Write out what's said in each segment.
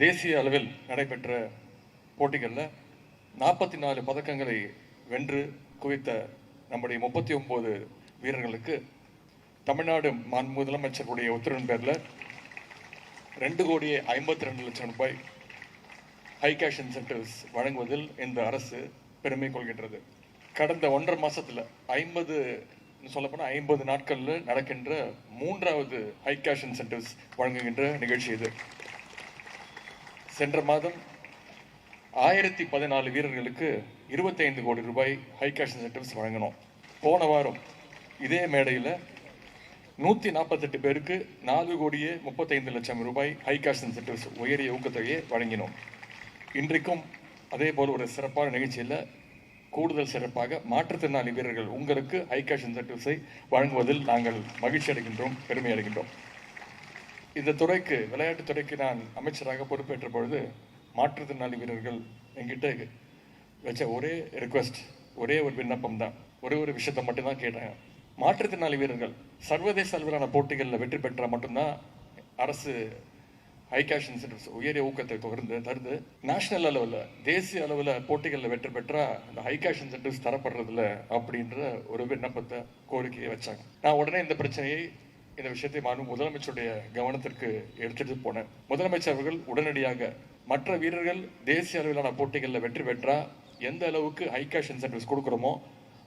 தேசிய அளவில் நடைபெற்ற போட்டிகளில் நாற்பத்தி நாலு பதக்கங்களை வென்று குவித்த நம்முடைய முப்பத்தி ஒன்பது வீரர்களுக்கு தமிழ்நாடு மாண்பு முதலமைச்சருடைய உத்தரவின் பேரில் ரெண்டு கோடியே ஐம்பத்தி ரெண்டு லட்சம் ரூபாய் ஹை கேஷ் இன்சென்டிவ்ஸ் வழங்குவதில் இந்த அரசு பெருமை கொள்கின்றது. கடந்த ஒன்றரை மாதத்தில் ஐம்பது சொல்லப்போனால் ஐம்பது நாட்களில் நடக்கின்ற மூன்றாவது ஹை கேஷ் இன்சென்டிவ்ஸ் வழங்குகின்ற நிகழ்ச்சி இது. சென்ற மாதம் ஆயிரத்தி பதினாலு வீரர்களுக்கு இருபத்தைந்து கோடி ரூபாய் ஹை கேஷ் இன்சென்டிவ்ஸ் வழங்கினோம். போன வாரம் இதே மேடையில் நூற்றி நாற்பத்தெட்டு பேருக்கு நாலு கோடியே முப்பத்தைந்து லட்சம் ரூபாய் ஹை கேஷ் இன்சென்டிவ்ஸ் உயரிய ஊக்கத்தொகையை வழங்கினோம். இன்றைக்கும் அதே போல் ஒரு சிறப்பான நிகழ்ச்சியில் கூடுதல் சிறப்பாக மாற்றுத்திறனாளி வீரர்கள் உங்களுக்கு ஹை கேஷ் இன்சென்டிவ்ஸை வழங்குவதில் நாங்கள் மகிழ்ச்சி அடைகின்றோம் பெருமை அடைகின்றோம் இந்த துறைக்கு விளையாட்டு துறைக்கு நான் அமைச்சராக பொறுப்பேற்ற பொழுது மாற்றுத்திறனாளி வீரர்கள் என்கிட்ட வச்ச ஒரே ரிக்வெஸ்ட் ஒரே ஒரு விண்ணப்பம் தான். ஒரே ஒரு விஷயத்தை மட்டும்தான் கேட்டாங்க மாற்றுத்திறனாளி வீரர்கள் சர்வதேச அளவிலான போட்டிகளில் வெற்றி பெற்றால் மட்டும்தான் அரசு ஹை கேஷ் இன்சென்டிவ்ஸ் உயரிய ஊக்கத்தை தொடர்ந்து தருது. நேஷனல் அளவில் தேசிய அளவில் போட்டிகளில் வெற்றி பெற்றால் அந்த ஹை கேஷ் இன்சென்டிவ்ஸ் தரப்படுறதில்ல அப்படின்ற ஒரு விண்ணப்பத்தை கோரிக்கையை வச்சாங்க. நான் உடனே இந்த பிரச்சனையை இந்த விஷயத்தை மாண்பு முதலமைச்சருடைய கவனத்திற்கு எடுத்துட்டு போனேன். முதலமைச்சர் அவர்கள் உடனடியாக மற்ற வீரர்கள் தேசிய அளவிலான போட்டிகளில் வெற்றி பெற்றா எந்த அளவுக்கு ஹை கேஷ் இன்சென்டிவ்ஸ் கொடுக்குறோமோ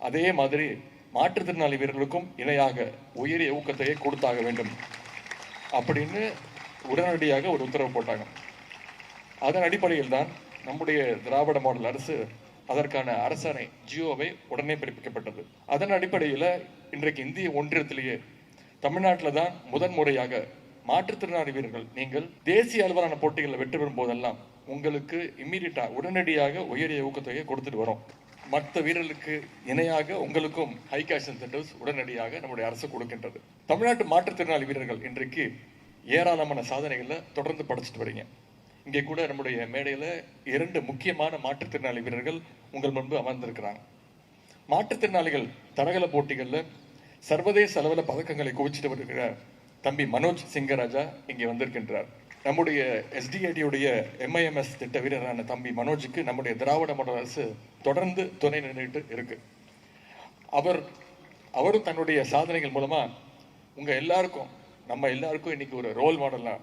அதே மாதிரி மாற்றுத்திறனாளி வீரர்களுக்கும் இணையாக உயரிய ஊக்கத்தையே கொடுத்தாக வேண்டும் அப்படின்னு உடனடியாக ஒரு உத்தரவு போட்டாங்க. அதன் அடிப்படையில் தான் நம்முடைய திராவிட மாடல் அரசு அதற்கான அரசாணை ஜியோவை உடனே பிறப்பிக்கப்பட்டது. அதன் அடிப்படையில் இன்றைக்கு இந்திய ஒன்றியத்திலேயே தமிழ்நாட்டில் தான் முதன் முறையாக மாற்றுத்திறனாளி வீரர்கள். நீங்கள் தேசிய அளவிலான போட்டிகளில் வெற்றி பெறும் போதெல்லாம் உங்களுக்கு இம்மீடியட்டா உடனடியாக உயரிய ஊக்கத்தொகையை கொடுத்துட்டு வரோம். மற்ற வீரர்களுக்கு இணையாக உங்களுக்கும் ஹை கேஷ் இன்சென்டிவ்ஸ் உடனடியாக நம்முடைய அரசு கொடுக்கின்றது. தமிழ்நாட்டு மாற்றுத்திறனாளி வீரர்கள் இன்றைக்கு ஏராளமான சாதனைகளை தொடர்ந்து படைச்சிட்டு வரீங்க. இங்கே கூட நம்முடைய மேடையில் இரண்டு முக்கியமான மாற்றுத்திறனாளி வீரர்கள் உங்கள் முன்பு அமர்ந்திருக்கிறாங்க. மாற்றுத்திறனாளிகள் தடகள போட்டிகளில் சர்வதேச அளவில் பதக்கங்களை குவிச்சிட்டு வருகிற தம்பி மனோஜ் சிங்கராஜா இங்கே வந்திருக்கின்றார். நம்முடைய எஸ்டிஐடியுடைய எம்ஐஎம்எஸ் திட்ட வீரரான தம்பி மனோஜுக்கு நம்முடைய திராவிட மாடல் அரசு தொடர்ந்து துணை நின்றுட்டு இருக்கு. அவர் அவரும் தன்னுடைய சாதனைகள் மூலமாக உங்கள் எல்லாருக்கும் நம்ம எல்லாருக்கும் இன்னைக்கு ஒரு ரோல் மாடலாக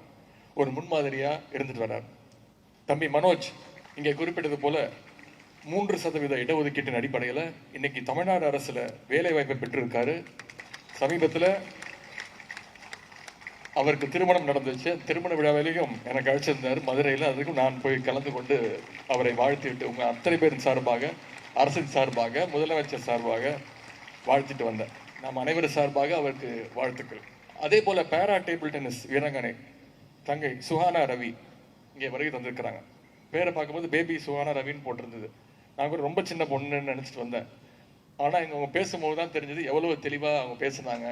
ஒரு முன்மாதிரியாக இருந்துட்டு வர்றார். தம்பி மனோஜ் இங்கே குறிப்பிட்டது போல மூன்று சதவீத இடஒதுக்கீட்டின் அடிப்படையில் இன்னைக்கு தமிழ்நாடு அரசில் வேலைவாய்ப்பை பெற்றிருக்காரு. சமீபத்தில் அவருக்கு திருமணம் நடந்துச்சு. திருமண விழாவிலையும் எனக்கு அழைச்சிருந்தார். மதுரையில் அதுக்கும் நான் போய் கலந்து கொண்டு அவரை வாழ்த்திவிட்டு உங்கள் அத்தனை பேரின் சார்பாக அரசின் சார்பாக முதலமைச்சர் சார்பாக வாழ்த்திட்டு வந்தேன். நாம் அனைவரும் சார்பாக அவருக்கு வாழ்த்துக்கள். அதே போல் பேரா டேபிள் டென்னிஸ் வீராங்கனை தங்கை சுஹானா ரவி இங்கே வருகை தந்திருக்கிறாங்க. பேரை பார்க்கும்போது பேபி சுஹானா ரவின்னு போட்டிருந்தது. நான் கூட ரொம்ப சின்ன பொண்ணுன்னு நினச்சிட்டு வந்தேன். ஆனால் இங்கே அவங்க பேசும்போது தான் தெரிஞ்சது எவ்வளோ தெளிவாக அவங்க பேசுனாங்க.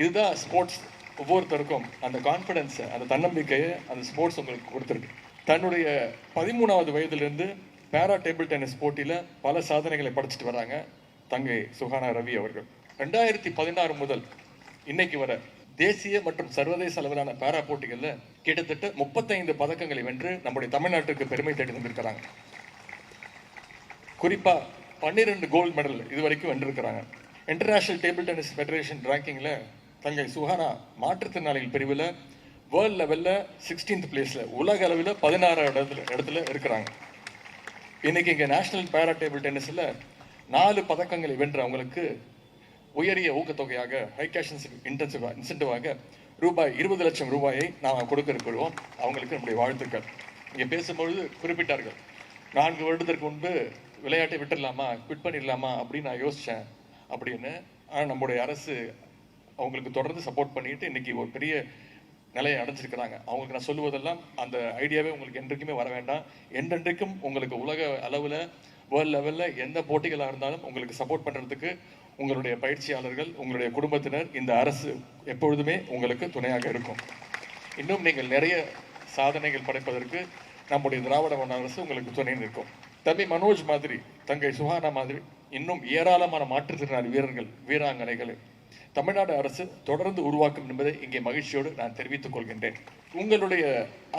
இதுதான் ஸ்போர்ட்ஸ் ஒவ்வொருத்தருக்கும் அந்த கான்ஃபிடென்ஸை அந்த தன்னம்பிக்கையை அந்த ஸ்போர்ட்ஸ் உங்களுக்கு கொடுத்துருக்கு. தன்னுடைய பதிமூணாவது வயதுலேருந்து பேரா டேபிள் டென்னிஸ் போட்டியில் பல சாதனைகளை படைச்சிட்டு வராங்க தங்கை சுகானா ரவி அவர்கள். ரெண்டாயிரத்தி பதினாறு முதல் இன்னைக்கு வர தேசிய மற்றும் சர்வதேச அளவிலான பேரா போட்டிகளில் கிட்டத்தட்ட முப்பத்தைந்து பதக்கங்களை வென்று நம்முடைய தமிழ்நாட்டுக்கு பெருமை தேடி வந்திருக்கிறாங்க. குறிப்பாக பன்னிரெண்டு கோல்டு மெடல் இது வரைக்கும் வென்றிருக்கிறாங்க இன்டர்நேஷனல் டேபிள் டென்னிஸ் ஃபெடரேஷன் ரேங்கிங்கில் தங்கை சுஹானா மாற்றுத்திறனாளிகள் பிரிவில் வேர்ல்ட் லெவலில் சிக்ஸ்டீன்த் பிளேஸில் உலக அளவில் பதினாறாவது இடத்துல இடத்துல இருக்கிறாங்க. இன்றைக்கி இங்கே நேஷனல் பேரா டேபிள் டென்னிஸில் நாலு பதக்கங்களை வென்ற அவங்களுக்கு உயரிய ஊக்கத்தொகையாக ஹை கேஷ் இன்டென்சிவாக இன்சென்டிவாக ரூபாய் இருபது லட்சம் ரூபாயை நாம் கொடுக்க இருக்கிறோம் அவங்களுக்கு நம்முடைய வாழ்த்துக்கள். இங்கே பேசும்பொழுது குறிப்பிட்டார்கள். நான்கு வருடத்திற்கு முன்பு விளையாட்டை விட்டுடலாமா? குவிட் பண்ணிடலாமா? அப்படின்னு நான் யோசித்தேன் அப்படின்னு ஆனால் நம்முடைய அரசு அவங்களுக்கு தொடர்ந்து சப்போர்ட் பண்ணிட்டு இன்னைக்கு ஒரு பெரிய நிலையை அடைஞ்சிருக்கிறாங்க. அவங்களுக்கு நான் சொல்லுவதெல்லாம் அந்த ஐடியாவே உங்களுக்கு என்றைக்குமே வர வேண்டாம். என்றென்றைக்கும் உங்களுக்கு உலக அளவில் வேர்ல்ட் லெவலில் எந்த போட்டிகளாக இருந்தாலும் உங்களுக்கு சப்போர்ட் பண்ணுறதுக்கு உங்களுடைய பயிற்சியாளர்கள் உங்களுடைய குடும்பத்தினர் இந்த அரசு எப்பொழுதுமே உங்களுக்கு துணையாக இருக்கும். இன்னும் நீங்கள் நிறைய சாதனைகள் படைப்பதற்கு நம்முடைய திராவிட மாநில அரசு உங்களுக்கு துணை நிற்கும். தம்பி மனோஜ் மாதிரி தங்கை சுஹானா மாதிரி இன்னும் ஏராளமான மாற்றுத்திறனாளி வீரர்கள் வீராங்கனைகளை தமிழ்நாடு அரசு தொடர்ந்து உருவாக்கும் என்பதை இங்கே மகிழ்ச்சியோடு நான் தெரிவித்துக் கொள்கின்றேன். உங்களுடைய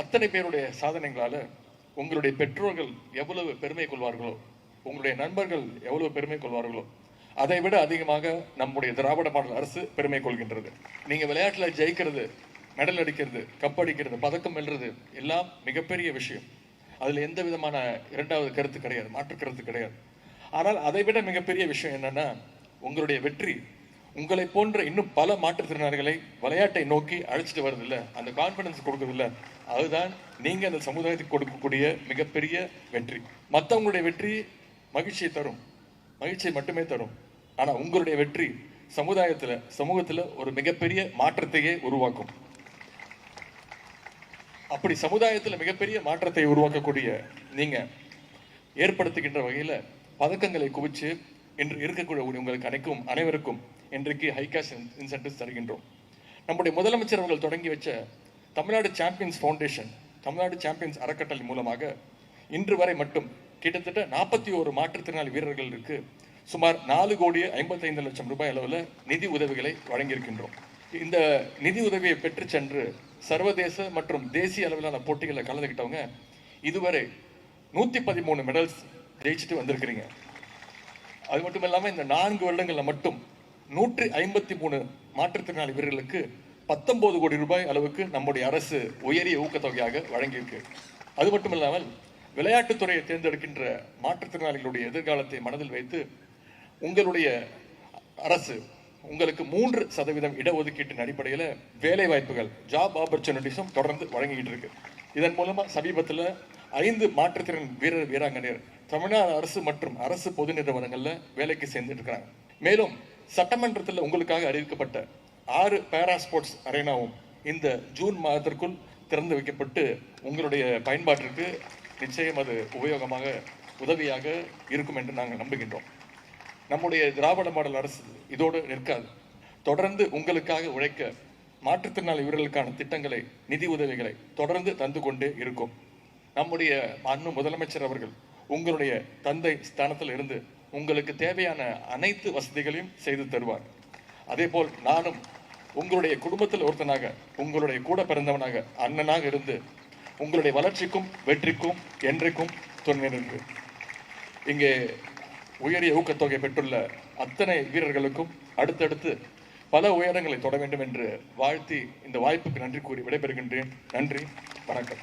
அத்தனை பேருடைய சாதனைகளால் உங்களுடைய பெற்றோர்கள் எவ்வளவு பெருமை கொள்வார்களோ உங்களுடைய நண்பர்கள் எவ்வளவு பெருமை கொள்வார்களோ அதை விட அதிகமாக நம்முடைய திராவிட மாடல் அரசு பெருமை கொள்கின்றது. நீங்கள் விளையாட்டில் ஜெயிக்கிறது மெடல் அடிக்கிறது கப் அடிக்கிறது பதக்கம் வெல்றது எல்லாம் மிகப்பெரிய விஷயம். அதில் எந்த விதமான இரண்டாவது கருத்து கிடையாது மாற்று கருத்து கிடையாது. ஆனால் அதை விட மிகப்பெரிய விஷயம் என்னன்னா உங்களுடைய வெற்றி உங்களை போன்ற இன்னும் பல மாற்றுத்திறனாளிகளை விளையாட்டை நோக்கி அழைச்சிட்டு வருது அந்த கான்ஃபிடன்ஸ் கொடுக்குது அதுதான் நீங்கள் அந்த சமுதாயத்துக்கு கொடுக்கக்கூடிய மிகப்பெரிய வெற்றி. மற்றவங்களுடைய வெற்றி மகிழ்ச்சியை தரும் மகிழ்ச்சியை மட்டுமே தரும். ஆனால் உங்களுடைய வெற்றி சமுதாயத்தில் சமூகத்தில் ஒரு மிகப்பெரிய மாற்றத்தையே உருவாக்கும். அப்படி சமுதாயத்தில் மிகப்பெரிய மாற்றத்தை உருவாக்கக்கூடிய நீங்க ஏற்படுத்துகின்ற வகையில பதக்கங்களை குவிச்சு இன்று இருக்கக்கூடிய உங்களுக்கு அனைக்கும் அனைவருக்கும் இன்றைக்கு ஹை கேஷ் இன்சென்டிவ்ஸ் தருகின்றோம். நம்முடைய முதலமைச்சர் அவர்கள் தொடங்கி வச்ச Tamil Nadu champions foundation Tamil Nadu champions அறக்கட்டளை மூலமாக இன்று வரை மட்டும் கிட்டத்தட்ட நாற்பத்தி ஒரு மாற்றுத்திறனாளி வீரர்களுக்கு சுமார் நாலு கோடி ஐம்பத்தைந்து லட்சம் ரூபாய் அளவில் நிதி உதவிகளை வழங்கியிருக்கின்றோம். இந்த நிதி உதவியை பெற்று சென்று சர்வதேச மற்றும் தேசிய அளவிலான போட்டிகளில் கலந்துக்கிட்டவங்க இதுவரை நூற்றி பதிமூணு மெடல்ஸ் ஜெயிச்சுட்டு வந்திருக்கிறீங்க. அது மட்டும் இல்லாமல் இந்த நான்கு வருடங்களில் மட்டும் நூற்றி ஐம்பத்தி மூணு மாற்றுத்திறனாளி வீரர்களுக்கு பத்தொன்பது கோடி ரூபாய் அளவுக்கு நம்முடைய அரசு உயரிய ஊக்கத்தொகையாக வழங்கியிருக்கு. அது மட்டும் இல்லாமல் விளையாட்டுத்துறையை தேர்ந்தெடுக்கின்ற மாற்றுத்திறனாளிகளுடைய எதிர்காலத்தை மனதில் வைத்து உங்களுடைய அரசு உங்களுக்கு மூன்று சதவீதம் இடஒதுக்கீட்டின் அடிப்படையில் வேலை வாய்ப்புகள் ஜாப் ஆப்பர்ச்சுனிட்டிஸும் தொடர்ந்து வழங்கிக்கிட்டு இருக்கு. இதன் மூலமா சமீபத்தில் ஐந்து மாற்றுத்திறன் வீரர் வீராங்கனையர் தமிழ்நாடு அரசு மற்றும் அரசு பொது நிறுவனங்களில் வேலைக்கு சேர்ந்துட்டு இருக்கிறாங்க மேலும் சட்டமன்றத்தில் உங்களுக்காக அறிவிக்கப்பட்ட ஆறு பேரா ஸ்போர்ட்ஸ் அரேனாவும் இந்த ஜூன் மாதத்திற்குள் திறந்து வைக்கப்பட்டு உங்களுடைய பயன்பாட்டிற்கு நிச்சயம் அது உபயோகமாக உதவியாக இருக்கும் என்று நாங்கள் நம்புகின்றோம். நம்முடைய திராவிட மாடல் அரசு இதோடு நிற்காது. தொடர்ந்து உங்களுக்காக உழைக்க மாற்றுத்திறனாளி வீரர்களுக்கான திட்டங்களை நிதி உதவிகளை தொடர்ந்து தந்து கொண்டே இருக்கும். நம்முடைய அண்ணு முதலமைச்சர் அவர்கள் உங்களுடைய தந்தை ஸ்தானத்தில் இருந்து உங்களுக்கு தேவையான அனைத்து வசதிகளையும் செய்து தருவார். அதேபோல் நானும் உங்களுடைய குடும்பத்தில் ஒருத்தனாக உங்களுடைய கூட பிறந்தவனாக அண்ணனாக இருந்து உங்களுடைய வளர்ச்சிக்கும் வெற்றிக்கும் என்றைக்கும் துணை நின்று இங்கே உயரிய ஊக்கத்தொகை பெற்றுள்ள அத்தனை வீரர்களுக்கும் அடுத்தடுத்து பல உயரங்களை தொட வேண்டும் என்று வாழ்த்தி இந்த வாய்ப்புக்கு நன்றி கூறி விடைபெறுகின்றேன். நன்றி. வணக்கம்.